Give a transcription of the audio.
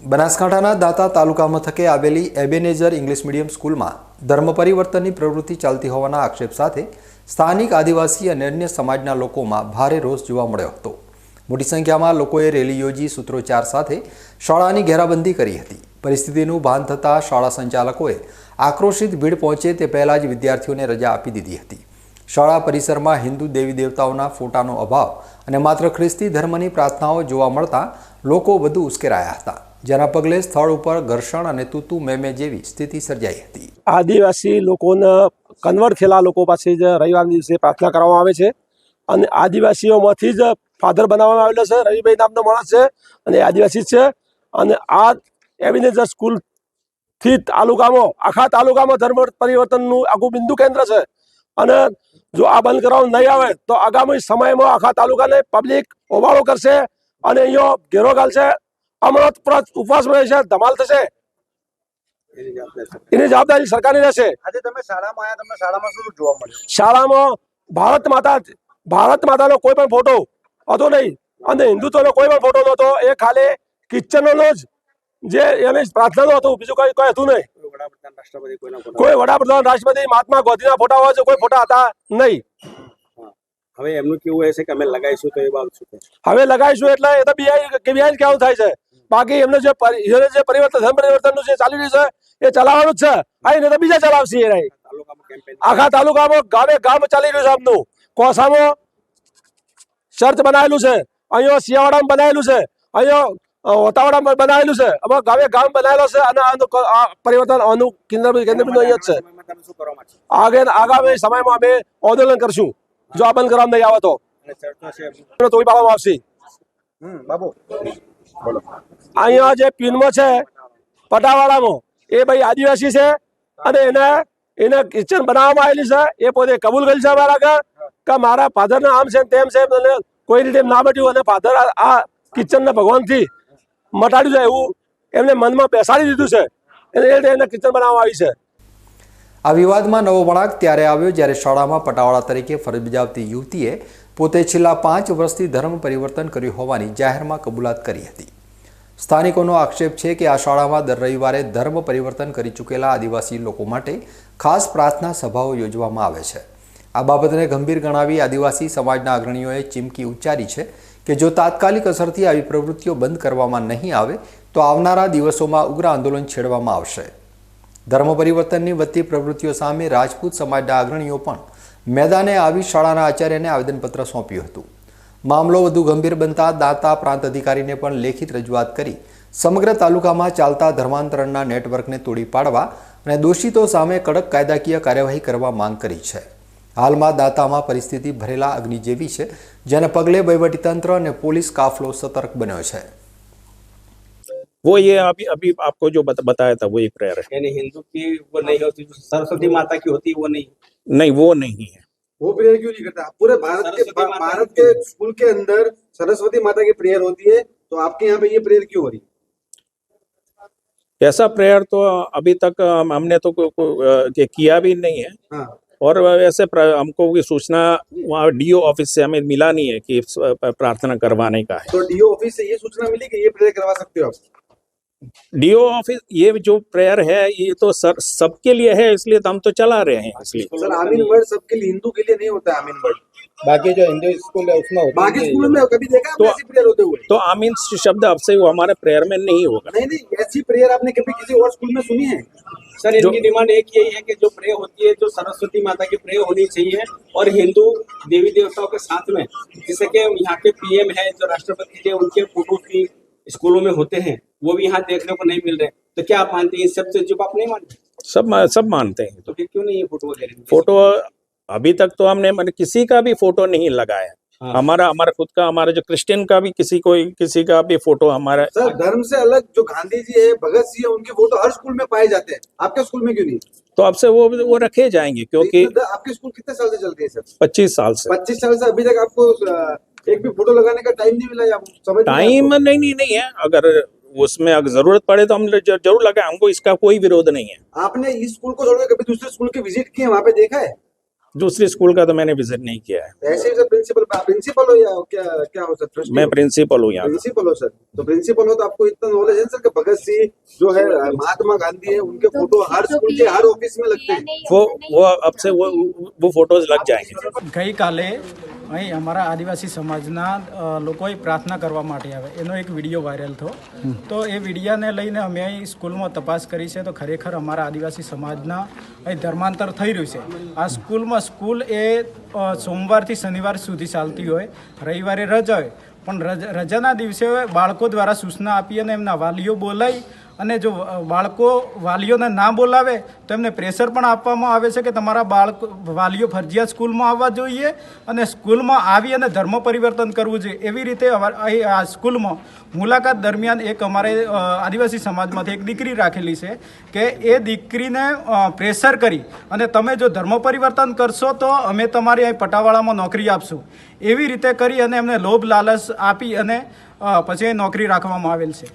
બનાસકાંઠાના દાંતા તાલુકા મથકે આવેલી એબેનેઝર ઇંગ્લિશ મીડિયમ સ્કૂલમાં ધર્મ પરિવર્તનની પ્રવૃત્તિ ચાલતી હોવાના આક્ષેપ સાથે સ્થાનિક આદિવાસી અને અન્ય સમાજના લોકોમાં ભારે રોષ જોવા મળ્યો હતો. મોટી સંખ્યામાં લોકોએ રેલી યોજી સૂત્રોચ્ચાર સાથે શાળાની ઘેરાબંધી કરી હતી. પરિસ્થિતિનું ભાન થતાં શાળા સંચાલકોએ આક્રોશિત ભીડ પહોંચે તે પહેલાં જ વિદ્યાર્થીઓને રજા આપી દીધી હતી. શાળા પરિસરમાં હિન્દુ દેવી દેવતાઓના ફોટાનો અભાવ અને માત્ર ખ્રિસ્તી ધર્મની પ્રાર્થનાઓ જોવા મળતા લોકો વધુ ઉશ્કેરાયા હતા. જેના પગલે સ્થળ ઉપર ઘર્ષણ અને તૂતુ મેમે જેવી સ્થિતિ સર્જાઈ હતી. આદિવાસી લોકોના કન્વર્ટ થયેલા લોકો પાસે જ રવિવારના દિવસે પ્રાર્થના કરવામાં આવે છે. અને આદિવાસીઓમાંથી જ ફાધર બનાવવામાં આવેલો છે, રવિભાઈ નામનો માણસ છે અને આદિવાસી છે. અને આ એવિનેજર સ્કૂલથી તાલુકામાં, આખા તાલુકામાં ધર્મ પરિવર્તનનું આખું બિંદુ કેન્દ્ર છે. અને જો આ બંધ કરવામાં નહીં આવે, તો આગામી સમયમાં આખા તાલુકાને પબ્લિક હોબાળો કરશે અને અહીંયા ઘેરો ગાલશે. અમૃત પ્રત ઉપવાસ રહેશે ધમાલ થશે. એની જવાબદારી સરકારની રહેશે. આજે તમે શાળામાં આયા તમને શાળામાં શું જોવા મળ્યું? શાળામાં ભારત માતા ભારત માતાનો કોઈ પણ ફોટો હતો નહીં. અને હિન્દુત્વનો કોઈ પણ ફોટો નહોતો. એ ખાલી કિચનનો જ જે એને પ્રાર્થનાનું હતું બીજું કઈ કઈ હતું નહીં. કોઈ વડાપ્રધાન રાષ્ટ્રપતિ મહાત્મા ગાંધીના ફોટા હોય છે કોઈ ફોટા હતા નહીં. હવે એમનું કેવું હશે કે અમે લગાવીશું તો એ બાબત હવે લગાવીશું એટલે એ તો બિહારી કે બિહારી કેવું થાય છે. બાકી એમને જે જે પરિવર્તન ધર્મ પરિવર્તનનું જે ચાલી રહ્યું છે એ ચલાવવાનું જ છે. આ નહીં તો બીજા ચલાવશે એ રહી આખા તાલુકામાં ગામે ગામ ચાલી રહ્યું છે આપનું કોસામાં ચર્ચ બનાવેલું છે. અહીંયા શિયાવાડામાં બનાવેલું છે. અહીંયા હોતાવાડામાં બનાવેલું છે. અમારા ગામે ગામ બનાવેલો છે અને આનું આ પરિવર્તન આનું કેન્દ્ર કેન્દ્રબિંદુ અહીંયા જ છે. સમયમાં તમે શું કરવા માંગશો આગે આગામી સમયમાં અમે આંદોલન કરશું. જો આ બંધ કરવામાં નહીં આવે તો. તોડી પાડવામાં આવશે. બાબુ. અહીંયા જે પીનમાં છે પટાવાડામાં એ ભાઈ આદિવાસી છે અને એને એને કિચન બનાવવામાં આવેલી છે. એ પોતે કબૂલ કરી છે મારા ઘર કે મારા ફાધરના આમ છે તેમ છે અને કોઈ રીતે ના બટ્યું અને ફાધર આ કિચનને ભગવાનથી મટાડ્યું છે એવું એમને મનમાં બેસાડી દીધું છે. એને એ એને કિચન બનાવવામાં આવી છે. આ વિવાદમાં નવો વળાંક ત્યારે આવ્યો જ્યારે શાળામાં પટાવાળા તરીકે ફરજ બજાવતી યુવતીએ પોતે છેલ્લા પાંચ વર્ષથી ધર્મ પરિવર્તન કર્યું હોવાની જાહેરમાં કબૂલાત કરી હતી. સ્થાનિકોનો આક્ષેપ છે કે આ શાળામાં દર રવિવારે ધર્મ પરિવર્તન કરી ચૂકેલા આદિવાસી લોકો માટે ખાસ પ્રાર્થના સભાઓ યોજવામાં આવે છે. આ બાબતને ગંભીર ગણાવી આદિવાસી સમાજના અગ્રણીઓએ ચીમકી ઉચ્ચારી છે કે જો તાત્કાલિક અસરથી આવી પ્રવૃત્તિઓ બંધ કરવામાં નહીં આવે, તો આવનારા દિવસોમાં ઉગ્ર આંદોલન છેડવામાં આવશે. ધર્મ પરિવર્તનની વધતી પ્રવૃત્તિઓ સામે રાજપૂત સમાજના અગ્રણીઓ પણ મેદાને આવી શાળાના આચાર્યને આવેદનપત્ર સોંપ્યું હતું. મામલો વધુ ગંભીર બનતા દાતા પ્રાંત અધિકારીને પણ લેખિત રજૂઆત કરી સમગ્ર તાલુકામાં ચાલતા ધર્માંતરણના નેટવર્કને તોડી પાડવા અને દોષિતો સામે કડક કાયદાકીય કાર્યવાહી કરવા માંગ કરી છે. હાલમાં દાતામાં પરિસ્થિતિ ભરેલા અગ્નિ જેવી છે, જેને પગલે વહીવટીતંત્ર અને પોલીસ કાફલો સતર્ક બન્યો છે. वो ये अभी अभी आपको जो बत, बताया था वो एक प्रेयर है। यानी हिंदू की वो नहीं होती जो सरस्वती माता की होती है वो नहीं नहीं वो नहीं है। वो प्रेयर क्यों नहीं करता? पूरे भारत के भारत के स्कूल के अंदर सरस्वती माता की प्रेयर होती है तो आपके यहाँ पे ये प्रेयर क्यों हो रही है? ऐसा प्रेयर तो अभी तक हमने तो को, को, ये किया भी नहीं है। हाँ। और वैसे हमको सूचना वहाँ डीओ ऑफ़िस से हमें मिला नहीं है कि प्रार्थना करवाने का है। तो डीओ ऑफ़िस से ये सूचना मिली कि ये प्रेयर करवा सकते हो आप? डीओ ऑफ़िस ये जो प्रेयर है ये तो सर सबके लिए है इसलिए तो हम तो चला रहे हैं इसलिए। सर आमीन वर्ड सबके लिए हिंदू के लिए नहीं होता है आमीन वर्ड बाकी जो हिंदू स्कूल है उसमें होता बाकी। स्कूलों में कभी देखा तो- ऐसी प्रेयर होते हुए। तो आमीन शब्द अब से वो हमारे प्रेयर में नहीं होगा। नहीं नहीं ऐसी प्रेयर आपने कभी किसी और स्कूल में सुनी है? सर इनकी डिमांड एक यही है कि जो प्रे होती है जो सरस्वती माता की प्रे होनी चाहिए और हिंदू देवी देवताओं के साथ में जैसे कि यहाँ के पीएम है जो राष्ट्रपति जी उनके फ़ोटो भी स्कूलों में होते हैं वो भी यहाँ देखने को नहीं मिल रहे तो क्या आप मानते हैं इन सबसे जो आप नहीं मानते? सब सब मानते हैं। तो फिर क्यों नहीं ये फ़ोटो वगैरह फ़ोटो अभी तक तो हमने मतलब किसी का भी फ़ोटो नहीं लगाया। हाँ। हमारा हमारा खुद का हमारा जो क्रिश्चियन का भी किसी को किसी का भी फ़ोटो हमारा सर धर्म से अलग जो गांधी जी है भगत सिंह है उनके फ़ोटो हर स्कूल में पाए जाते हैं। आपके स्कूल में क्यों नहीं? तो आपसे वो वो रखे जाएँगे क्योंकि तो आपके स्कूल कितने साल से चलते हैं सर? पच्चीस साल से। पच्चीस साल से अभी तक आपको एक भी फ़ोटो लगाने का टाइम नहीं मिला समझ टाइम नहीं नहीं नहीं नहीं है। अगर उसमें अगर ज़रूरत पड़े तो हम ज़रूर लगे हमको इसका कोई विरोध नहीं है। आपने इस स्कूल को छोड़कर कभी दूसरे स्कूल के विज़िट किए वहाँ पे देखा है? दूसरे स्कूल का तो मैंने विज़िट नहीं किया है। ऐसे प्रिंसिपल प्रिंसिपल हो या क्या क्या हो सर? मैं प्रिंसिपल हूँ यहाँ। प्रिंसिपल हो सर। तो प्रिंसिपल हो तो आपको इतना नॉलेज है सर कि भगत सिंह जो है महात्मा गांधी है उनके फ़ोटो हर स्कूल के हर ऑफ़िस में लगते हैं। वो वो अब से वो वो फ़ोटोज़ लग जाएँगे। कई काले અહીં અમારા આદિવાસી સમાજના લોકોએ પ્રાર્થના કરવા માટે આવે. એનો એક વીડિયો વાયરલ થયો. તો એ વિડીયાને લઈને અમે અહીં સ્કૂલમાં તપાસ કરી છે. તો ખરેખર અમારા આદિવાસી સમાજના અહીં ધર્માંતર થઈ રહ્યું છે. આ સ્કૂલમાં સ્કૂલ એ સોમવારથી શનિવાર સુધી ચાલતી હોય રવિવારે રજા હોય. પણ રજ- રજાના દિવસે બાળકો દ્વારા સૂચના આપી અને એમના વાલીઓ બોલાવી અને જો બાળકો વાલીઓને ના બોલાવે, તો એમને પ્રેશર પણ આપવામાં આવે છે કે તમારા બાળક, વાલીઓ ફરજિયાત સ્કૂલમાં આવવા જોઈએ અને સ્કૂલમાં આવી અને ધર્મ પરિવર્તન કરવું જોઈએ. એવી રીતે આ સ્કૂલમાં મુલાકાત દરમિયાન એક અમારે આદિવાસી સમાજમાંથી એક દીકરી રાખેલી છે કે એ દીકરીને પ્રેશર કરી અને તમે જો ધર્મ પરિવર્તન કરશો તો અમે તમારી અહીં પટાવાળામાં નોકરી આપશું. એવી રીતે કરી અને એમને લોભ લાલચ આપી અને પછી નોકરી રાખવામાં આવેલ છે.